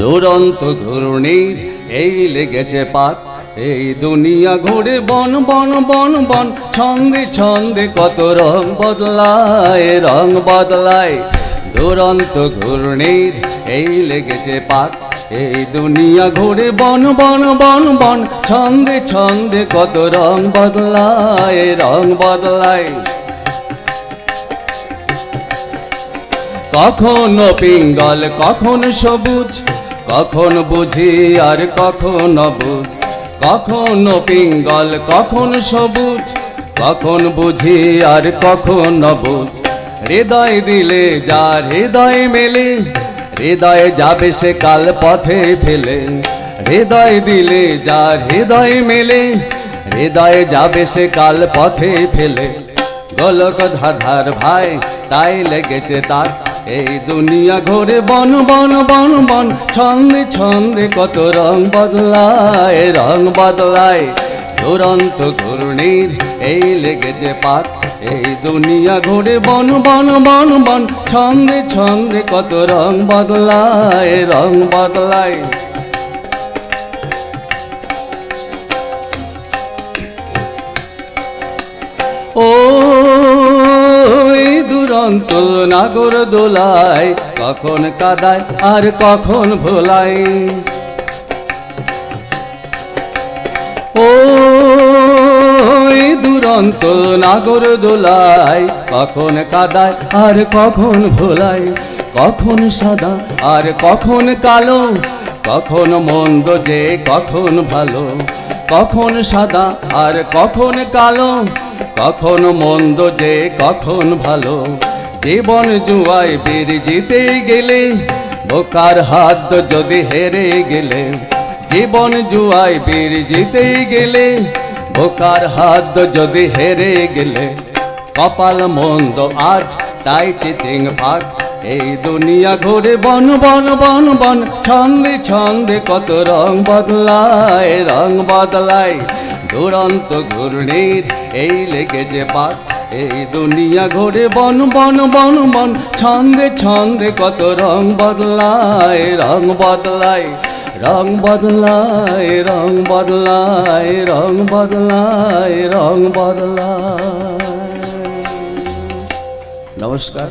দুরন্ত ঘূর্ণির এই লেগেছে পাত। এই দুনিয়া ঘুরে বন বন বন বন, ছন্দে ছন্দে কত রং বদলায় রং বদলায়। দুরন্ত ঘূর্ণির এই লেগেছে পাত। এই দুনিয়া ঘুরে বন বন বন বন, ছন্দে ছন্দে কত রং বদলায় রং বদলায়। কখনো পিঙ্গল, কখন সবুজ কখন বুঝি আর কখন বুঝ? কখনো পিঙ্গল, কখন সবুজ? কখন বুঝি আর কখন বুঝ? হৃদয় দিলে যা হৃদয় মেলে, হৃদয় যাবে সে কাল পথে ফেলে। হৃদয় দিলে যার হৃদয় মেলে, হৃদয় যাবে সে কাল পথে ফেলে। গোলক ধাধার ভাই, তাই লেগেছে তার এই দুনিয়া ঘরে বন বন বন বন। ছন্দে ছন্দে কত রং বদলায় রং বদলায়। দুরন্ত ঘূর্ণির এই লেগেছে পাত। এই দুনিয়া ঘোরে বন বন বন বন। ছন্দে ছন্দে কত রং বদলায় রং বদলায়। দুরন্ত নাগর দোলায়, কখন কাদায় আর কখন ভোলায়। ওই দুরন্ত নাগর দোলায়, কখন কাদায় আর কখন ভোলায়। কখন সাদা আর কখন কালো, কখন মন্দ যে কখন ভালো কখন সাদা আর কখন কালো? কখন মন্দ যে কখন ভালো? জীবন জুয়ায় বীর জিতে গেলে, বোকার হাত যদি হেরে গেলে, জীবন জুয়ায় বীর জিতে গেলে, বোকার হাত যদি হেরে গেলে, কপাল মন্দ আজ তাই চিচিং ভাগ এই দুনিয়া ঘুরে বন বন বন বন। ছন্দে ছন্দে কত রং বদলায় রং বদলায়। দুরন্ত ঘূর্ণির এই লেগেছে পাত এই দুনিয়া ঘুরে বন বন বন বন। ছন্দে ছন্দে কত রং বদলায় রং বদলায়। রং বদলায় রং বদলায় রং বদলায় রং বদলায়। নমস্কার।